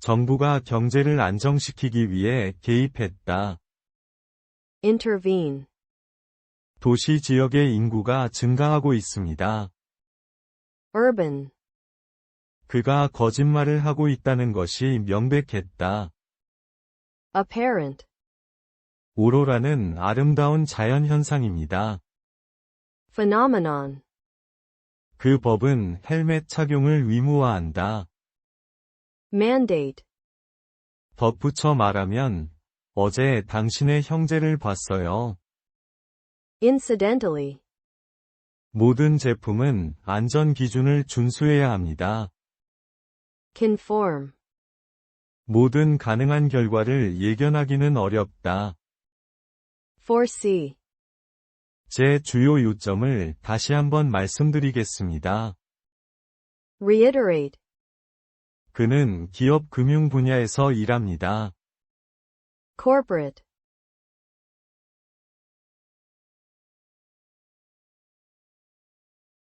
정부가 경제를 안정시키기 위해 개입했다. intervene, 도시 지역의 인구가 증가하고 있습니다. urban, 그가 거짓말을 하고 있다는 것이 명백했다. apparent, 오로라는 아름다운 자연 현상입니다. phenomenon, 그 법은 헬멧 착용을 의무화한다. Mandate, 덧붙여 말하면, 어제 당신의 형제를 봤어요. incidentally, 모든 제품은 안전 기준을 준수해야 합니다. conform, 모든 가능한 결과를 예견하기는 어렵다. foresee, 제 주요 요점을 다시 한번 말씀드리겠습니다. reiterate, 그는 기업 금융 분야에서 일합니다. corporate,